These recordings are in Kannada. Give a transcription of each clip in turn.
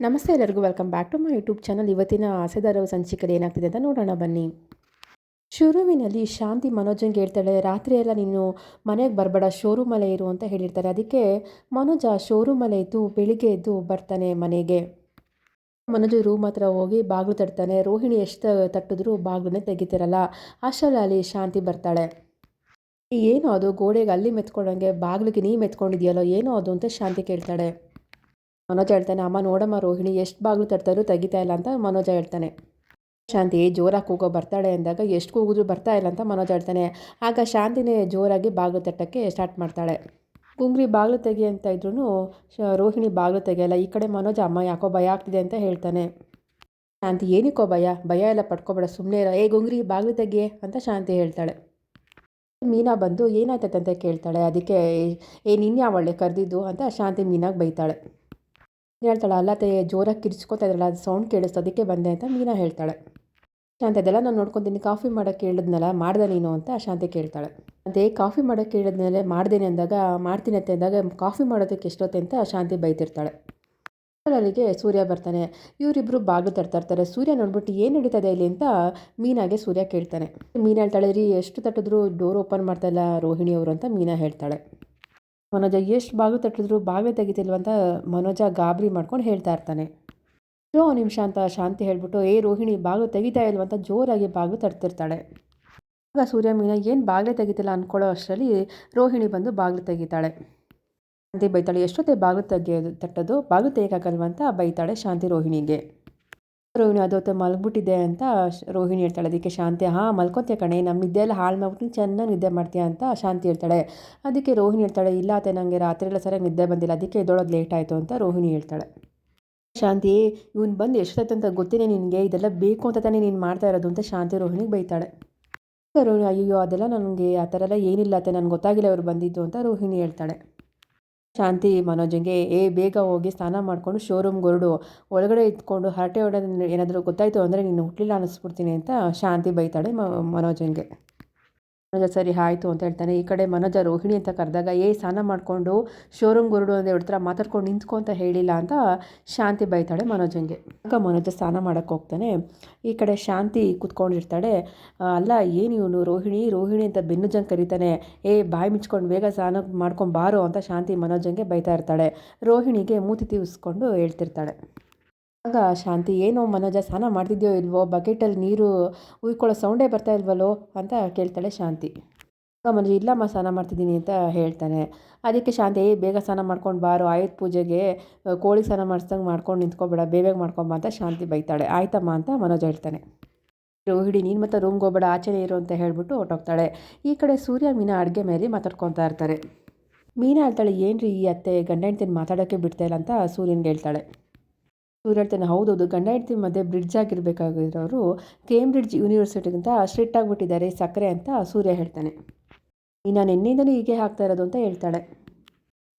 ನಮಸ್ತೆ ಎಲ್ಲರಿಗೂ welcome back to my YouTube channel ಇವತ್ತಿನ ಆಸೆದಾರ ಸಂಚಿಕೆಯಲ್ಲಿ ಏನಾಗ್ತಿದೆ ಅಂತ ನೋಡೋಣ, ಬನ್ನಿ. ಶುರುವಿನಲ್ಲಿ ಶಾಂತಿ ಮನೋಜಂಗೆ ಹೇಳ್ತಾಳೆ, ರಾತ್ರಿ ಎಲ್ಲ ನೀನು ಮನೆಗೆ ಬರಬೇಡ ಶೋರೂಮಲ್ಲೇ ಇರು ಅಂತ ಹೇಳಿರ್ತಾರೆ. ಅದಕ್ಕೆ ಮನೋಜ ಶೋರೂಮಲ್ಲೇ ಇದ್ದು ಬೆಳಿಗ್ಗೆ ಎದ್ದು ಬರ್ತಾನೆ ಮನೆಗೆ. ಮನೋಜ್ ರೂಮ್ ಹತ್ರ ಹೋಗಿ ಬಾಗಿಲು ತಟ್ತಾನೆ ರೋಹಿಣಿ ಎಷ್ಟು ತಟ್ಟಿದ್ರು ಬಾಗಿಲನ್ನೇ ತೆಗಿತಿರಲ್ಲ. ಅಷ್ಟರಲ್ಲಿ ಅಲ್ಲಿ ಶಾಂತಿ ಬರ್ತಾಳೆ. ಏನೋ ಅದು, ಗೋಡೆಗೆ ಅಲ್ಲಿ ಮೆತ್ಕೊಂಡಂಗೆ, ಬಾಗಿಲಿಗೆ ನೀ ಮೆತ್ಕೊಂಡಿದೆಯಲ್ಲೋ, ಏನೋ ಅದು ಅಂತ ಶಾಂತಿ ಕೇಳ್ತಾಳೆ. ಮನೋಜ ಹೇಳ್ತಾನೆ, ಅಮ್ಮ, ನೋಡಮ್ಮ ರೋಹಿಣಿ, ಎಷ್ಟು ಬಾಗಿಲು ತಟ್ತಾರೋ ತೆಗಿತಾ ಇಲ್ಲ ಅಂತ ಮನೋಜ ಹೇಳ್ತಾನೆ. ಶಾಂತಿ, ಜೋರಾಗಿ ಕೂಗೋ ಬರ್ತಾಳೆ ಅಂದಾಗ ಎಷ್ಟು ಕೂಗಿದ್ರು ಬರ್ತಾ ಇಲ್ಲ ಅಂತ ಮನೋಜ ಹೇಳ್ತಾನೆ. ಆಗ ಶಾಂತಿನೇ ಜೋರಾಗಿ ಬಾಗಿಲು ತಟ್ಟಕ್ಕೆ ಸ್ಟಾರ್ಟ್ ಮಾಡ್ತಾಳೆ. ಗುಂಗ್ರಿ ಬಾಗಿಲು ತೆಗಿ ಅಂತ ಇದ್ರೂ ರೋಹಿಣಿ ಬಾಗಿಲು ತೆಗಿಯಲ್ಲ, ಈ ಕಡೆ ಮನೋಜ, ಅಮ್ಮ ಯಾಕೋ ಭಯ ಆಗ್ತಿದೆ ಅಂತ ಹೇಳ್ತಾನೆ. ಶಾಂತಿ, ಏನಕ್ಕೋ ಭಯ? ಭಯ ಎಲ್ಲ ಪಡ್ಕೊಬೇಡ ಸುಮ್ಮನೆ ಇರೋ, ಏ ಗುಂಗ್ರಿ ಬಾಗಿಲು ತೆಗಿಯೇ ಅಂತ ಶಾಂತಿ ಹೇಳ್ತಾಳೆ. ಮೀನಾ ಬಂದು, ಏನಾಯ್ತೈತೆ? ಅಂತ ಕೇಳ್ತಾಳೆ. ಅದಕ್ಕೆ, ಏ ನಿನ್ನೆ ಅವಳೆ ಕರೆದಿದ್ದು? ಅಂತ ಶಾಂತಿ ಮೀನಾಗೆ ಬೈತಾಳೆ. ಹೇಳ್ತಾಳೆ ಅಲ್ಲತ್ತೆ ಜೋರಾಗಿ ಕಿರ್ಚ್ಕೊತಾ ಇದ್ರಲ್ಲ, ಅದು ಸೌಂಡ್ ಕೇಳಿಸ್ತು, ಅದಕ್ಕೆ ಬಂದೆ ಅಂತ ಮೀನಾ ಹೇಳ್ತಾಳೆ. ಶಾಂತ ಅದೆಲ್ಲ ನಾನು ನೋಡ್ಕೊತೀನಿ, ಕಾಫಿ ಮಾಡೋಕ್ಕೆ ಹೇಳಿದ್ನಲ್ಲ, ಮಾಡ್ದೆ ನೀನು ಅಂತ ಶಾಂತಿ ಕೇಳ್ತಾಳೆ. ಅದೇ ಕಾಫಿ ಮಾಡೋಕ್ಕೆ ಹೇಳಿದ್ಮೇಲೆ ಮಾಡ್ದೇನೆ ಅಂದಾಗ, ಮಾಡ್ತೀನಿ ಅಂತ ಅಂದಾಗ, ಕಾಫಿ ಮಾಡೋದಕ್ಕೆ ಎಷ್ಟೊತ್ತೆ ಅಂತ ಶಾಂತಿ ಬೈತಿರ್ತಾಳೆ. ಅಲ್ಲಿಗೆ ಸೂರ್ಯ ಬರ್ತಾನೆ ಇವರಿಬ್ಬರು ಬಾಗಿಲು ತರ್ತಾ ಇರ್ತಾರೆ, ಸೂರ್ಯ ನೋಡ್ಬಿಟ್ಟು ಏನು ನಡೀತದೆ ಇಲ್ಲಿ ಅಂತ ಮೀನಾಗೆ ಸೂರ್ಯ ಕೇಳ್ತಾನೆ. ಮೀನಾ ಹೇಳ್ತಾಳೆ, ರೀ, ಎಷ್ಟು ತಟ್ಟಿದ್ರು ಡೋರ್ ಓಪನ್ ಮಾಡ್ತಾ ಇಲ್ಲ ರೋಹಿಣಿ ಅವರು ಅಂತ ಮೀನಾ ಹೇಳ್ತಾಳೆ. ಮನೋಜ ಎಷ್ಟು ಬಾಗಿಲು ತಟ್ಟಿದ್ರು ಬಾಗಿಲು ತೆಗಿತಿಲ್ವಂತ ಮನೋಜ ಗಾಬರಿ ಮಾಡ್ಕೊಂಡು ಹೇಳ್ತಾ ಇರ್ತಾನೆ. ಜೋ ನಿಮಿಷ ಅಂತ ಶಾಂತಿ ಹೇಳ್ಬಿಟ್ಟು, ಏ, ರೋಹಿಣಿ, ಬಾಗಿಲು ತೆಗಿತಾ ಇಲ್ವಂತ ಜೋರಾಗಿ ಬಾಗಿಲು ತಡ್ತಿರ್ತಾಳೆ ಆಗ ಸೂರ್ಯ ಮೀನ, ಏನು ಬಾಗಿಲು ತೆಗಿತಿಲ್ಲ ಅಂದ್ಕೊಳ್ಳೋ ಅಷ್ಟರಲ್ಲಿ ರೋಹಿಣಿ ಬಂದು ಬಾಗಿಲು ತೆಗಿತಾಳೆ. ಶಾಂತಿ ಬೈತಾಳೆ, ಎಷ್ಟೊತ್ತೆ ಬಾಗಿಲು ತೆಗಿಯೋದು, ತಟ್ಟೋದು, ಬಾಗಿಲು ತೆಗಿಯೋಕ್ಕಾಗಲ್ವಂತ ಬೈತಾಳೆ ಶಾಂತಿ ರೋಹಿಣಿಗೆ. ರೋಹಿಣಿ ಅದೊತ್ತೆ ಮಲಗ್ಬಿಟ್ಟಿದೆ ಅಂತ ರೋಹಿಣಿ ಹೇಳ್ತಾಳೆ, ಅದಕ್ಕೆ ಶಾಂತಿ, ಹಾಂ, ಮಲ್ಕೊತೀಯ ಕಣೆ ನಮ್ಮ ನಿದ್ದೆ ಎಲ್ಲ ಹಾಳು ಮಾಡ್ಬಿಟ್ಟು ಚೆನ್ನಾಗಿ ನಿದ್ದೆ ಮಾಡ್ತೀಯ? ಅಂತ ಶಾಂತಿ ಹೇಳ್ತಾಳೆ. ಅದಕ್ಕೆ ರೋಹಿಣಿ ಹೇಳ್ತಾಳೆ, ಇಲ್ಲ ಅತ್ತೆ ನನಗೆ ರಾತ್ರಿ ಎಲ್ಲ ಸರಿಯಾಗಿ ನಿದ್ದೆ ಬಂದಿಲ್ಲ, ಅದಕ್ಕೆ ಎದ್ದೊಳೋದು ಲೇಟ್ ಆಯಿತು, ಅಂತ ರೋಹಿಣಿ ಹೇಳ್ತಾಳೆ. ಶಾಂತಿ, ಇವನು ಬಂದು ಎಷ್ಟೊತ್ತು ಅಂತ ಗೊತ್ತಿದೆ ನಿನಗೆ, ಇದೆಲ್ಲ ಬೇಕು ಅಂತ ತಾನೇ ನೀನು ಮಾಡ್ತಾ ಇರೋದು, ಅಂತ ಶಾಂತಿ ರೋಹಿಣಿಗೆ ಬೈತಾಳೆ. ರೋಹಿಣಿ ಅಯ್ಯೋ ಅದೆಲ್ಲ ನನಗೆ ಆ ಥರ ಎಲ್ಲ ಏನಿಲ್ಲ ಅತ್ತೆ, ನನಗೆ ಗೊತ್ತಾಗಿಲ್ಲ ಅವರು ಬಂದಿದ್ದು, ಅಂತ ರೋಹಿಣಿ ಹೇಳ್ತಾಳೆ. ಶಾಂತಿ ಮನೋಜಂಗೆ, ಏ, ಬೇಗ ಹೋಗಿ ಸ್ನಾನ ಮಾಡಿಕೊಂಡು ಶೋರೂಮ್ ಹೊರಡು. ಒಳಗಡೆ ಇದ್ಕೊಂಡು ಹರಟೆ ಹೊಡೆದು ಏನಾದರೂ ಗೊತ್ತಾಯಿತು ಅಂದರೆ ನೀನು ಹುಟ್ಟಲಿಲ್ಲ ಅನ್ನಿಸ್ಬಿಡ್ತೀನಿ ಅಂತ ಶಾಂತಿ ಬೈತಾಳೆ ಮನೋಜಂಗೆ. ಮನೋಜ, ಸರಿ ಆಯಿತು ಅಂತ ಹೇಳ್ತಾನೆ. ಈ ಕಡೆ ಮನೋಜ, ರೋಹಿಣಿ ಅಂತ ಕರೆದಾಗ ಏ ಸ್ನಾನ ಮಾಡಿಕೊಂಡು ಶೋರೂಮ್ ಗುರುಡು ಅಂತ ಹೇಳ್ತಾರೆ, ಮಾತಾಡ್ಕೊಂಡು ನಿಂತ್ಕೊ ಅಂತ ಹೇಳಿಲ್ಲ ಅಂತ ಶಾಂತಿ ಬೈತಾಳೆ ಮನೋಜಂಗೆ. ಆಗ ಮನೋಜ ಸ್ನಾನ ಮಾಡೋಕ್ಕೆ ಹೋಗ್ತಾನೆ. ಈ ಕಡೆ ಶಾಂತಿ ಕುತ್ಕೊಂಡಿರ್ತಾಳೆ. ಅಲ್ಲ, ಏನು ಇವನು, ರೋಹಿಣಿ? ರೋಹಿಣಿ ಅಂತ ಬೆನ್ನುಜಂಗೆ ಕರೀತಾನೆ. ಏ, ಬಾಯಿ ಮಿಚ್ಕೊಂಡು ಬೇಗ ಸ್ನಾನ ಮಾಡ್ಕೊಂಡು ಬಾರೋ ಅಂತ ಶಾಂತಿ ಮನೋಜಂಗೆ ಬೈತಾ ಇರ್ತಾಳೆ. ರೋಹಿಣಿಗೆ ಮೂತಿ ತೀವಿಸ್ಕೊಂಡು ಹೇಳ್ತಿರ್ತಾಳೆ. ಆಗ ಶಾಂತಿ, ಏನೋ ಮನೋಜ ಸ್ನಾನ ಮಾಡ್ತಿದ್ಯೋ ಇಲ್ವೋ, ಬಕೆಟಲ್ಲಿ ನೀರು ಉಯ್ಕೊಳ್ಳೋ ಸೌಂಡೇ ಬರ್ತಾ ಇಲ್ವಲ್ಲೋ ಅಂತ ಕೇಳ್ತಾಳೆ ಶಾಂತಿ. ಆಗ ಮನೋಜ, ಇಲ್ಲಮ್ಮ, ಸ್ನಾನ ಮಾಡ್ತಿದ್ದೀನಿ ಅಂತ ಹೇಳ್ತಾನೆ. ಅದಕ್ಕೆ ಶಾಂತಿ ಬೇಗ ಸ್ನಾನ ಮಾಡ್ಕೊಂಡು ಬಾರು, ಆಯುಧ ಪೂಜೆಗೆ ಕೋಳಿ ಸ್ನಾನ ಮಾಡಿಸ್ದಂಗೆ ಮಾಡ್ಕೊಂಡು ನಿಂತ್ಕೊಬೇಡ, ಬೇಗ ಮಾಡ್ಕೊಂಬ ಅಂತ ಶಾಂತಿ ಬೈತಾಳೆ. ಆಯ್ತಮ್ಮ ಅಂತ ಮನೋಜ ಹೇಳ್ತಾನೆ. ರೋಹಿಣಿ ನೀನು ಮತ್ತೆ ರೂಮ್ಗೆ ಹೋಗ್ಬೇಡ ಆಚೆನೇ ಇರು ಅಂತ ಹೇಳ್ಬಿಟ್ಟು ಹೊಟ್ಟೋಗ್ತಾಳೆ ಈ ಕಡೆ ಸೂರ್ಯ, ಮೀನಾ ಅಡುಗೆ ಮೇಲೆ ಮಾತಾಡ್ಕೊತಾ ಇರ್ತಾರೆ. ಮೀನಾ ಹೇಳ್ತಾಳೆ ಏನು ರೀ ಈ ಅತ್ತೆ ಗಂಡ ಹೆಂಡ್ತಿನ ಮಾತಾಡೋಕ್ಕೆ ಬಿಡ್ತಾ ಇಲ್ಲ ಅಂತ ಸೂರ್ಯನಿಗೆ ಹೇಳ್ತಾಳೆ. ಸೂರ್ಯ ಹೇಳ್ತಾನೆ, ಹೌದೌದು, ಗಂಡ ಹೆಂಡತಿ ಮಧ್ಯೆ ಬ್ರಿಡ್ಜ್ ಆಗಿರಬೇಕಾಗಿರೋರು ಕೇಂಬ್ರಿಡ್ಜ್ ಯೂನಿವರ್ಸಿಟಿಗಿಂತ ಸ್ಟ್ರಿಕ್ಟ್ ಆಗಿಬಿಟ್ಟಿದ್ದಾರೆ, ಸಕ್ಕರೆ ಅಂತ ಸೂರ್ಯ ಹೇಳ್ತಾನೆ. ನಾನು ನಿನ್ನೆಯಿಂದಲೂ ಹೀಗೆ ಹಾಕ್ತಾ ಇರೋದು ಅಂತ ಹೇಳ್ತಾಳೆ.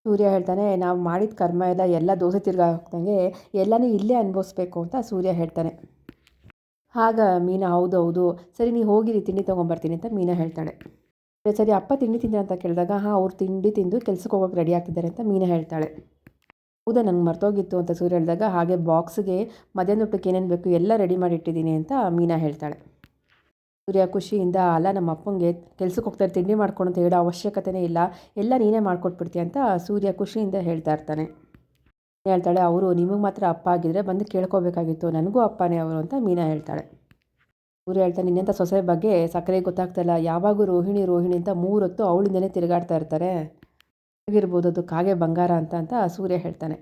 ಸೂರ್ಯ ಹೇಳ್ತಾನೆ, ನಾವು ಮಾಡಿದ ಕರ್ಮ ಎಲ್ಲ ಎಲ್ಲ ದೋಸೆ ತಿರ್ಗಾ ಹಾಕ್ದಂಗೆ ಎಲ್ಲನೂ ಇಲ್ಲೇ ಅನುಭವಿಸ್ಬೇಕು ಅಂತ ಸೂರ್ಯ ಹೇಳ್ತಾನೆ. ಆಗ ಮೀನಾ ಹೌದು ಹೌದು ಸರಿ ನೀವು ಹೋಗಿರಿ, ತಿಂಡಿ ತೊಗೊಂಬರ್ತೀನಿ ಅಂತ ಮೀನಾ ಹೇಳ್ತಾಳೆ. ಸರಿ, ಅಪ್ಪ ತಿಂಡಿ ತಿಂದ ಅಂತ ಕೇಳಿದಾಗ, ಹಾಂ, ಅವ್ರು ತಿಂಡಿ ತಿಂದು ಕೆಲಸಕ್ಕೆ ಹೋಗೋಕೆ ರೆಡಿ ಆಗ್ತಿದ್ದಾರೆ ಅಂತ ಮೀನಾ ಹೇಳ್ತಾಳೆ. ಹೌದಾ, ನಂಗೆ ಮರ್ತೋಗಿತ್ತು ಅಂತ ಸೂರ್ಯ ಹೇಳಿದಾಗ, ಹಾಗೆ ಬಾಕ್ಸ್ಗೆ ಮಧ್ಯಾಹ್ನ ಊಟಕ್ಕೆ ಏನೇನು ಬೇಕು ಎಲ್ಲ ರೆಡಿ ಮಾಡಿ ಇಟ್ಟಿದ್ದೀನಿ ಅಂತ ಮೀನಾ ಹೇಳ್ತಾಳೆ. ಸೂರ್ಯ ಖುಷಿಯಿಂದ, ಅಲ್ಲ, ನಮ್ಮ ಅಪ್ಪಂಗೆ ಕೆಲ್ಸಕ್ಕೆ ಹೋಗ್ತಾರೆ, ತಿಂಡಿ ಮಾಡ್ಕೊಂಡು ಅಂತ ಹೇಳೋ ಅವಶ್ಯಕತೆಯೇ ಇಲ್ಲ, ಎಲ್ಲ ನೀನೇ ಮಾಡ್ಕೊಟ್ಬಿಡ್ತೀಯ ಅಂತ ಸೂರ್ಯ ಖುಷಿಯಿಂದ ಹೇಳ್ತಾ ಇರ್ತಾನೆ. ಹೇಳ್ತಾಳೆ, ಅವರು ನಿಮಗೆ ಮಾತ್ರ ಅಪ್ಪ ಆಗಿದ್ದರೆ ಬಂದು ಕೇಳ್ಕೋಬೇಕಾಗಿತ್ತು, ನನಗೂ ಅಪ್ಪನೇ ಅವರು ಅಂತ ಮೀನಾ ಹೇಳ್ತಾಳೆ. ಸೂರ್ಯ ಹೇಳ್ತಾನೆ, ನಿನ್ನಂಥ ಸೊಸೆ ಬಗ್ಗೆ ಸಕ್ಕರೆ ಗೊತ್ತಾಗ್ತಾಯಿಲ್ಲ ಯಾವಾಗೂ ರೋಹಿಣಿ ರೋಹಿಣಿ ಅಂತ ಮೂರೊತ್ತು ಅವಳಿಂದನೇ ತಿರುಗಾಡ್ತಾ ಇರ್ತಾರೆ. ಆಗಿರ್ಬೋದು ಅದು ಕಾಗೆ ಬಂಗಾರ ಅಂತ ಅಂತ ಸೂರ್ಯ ಹೇಳ್ತಾನೆ.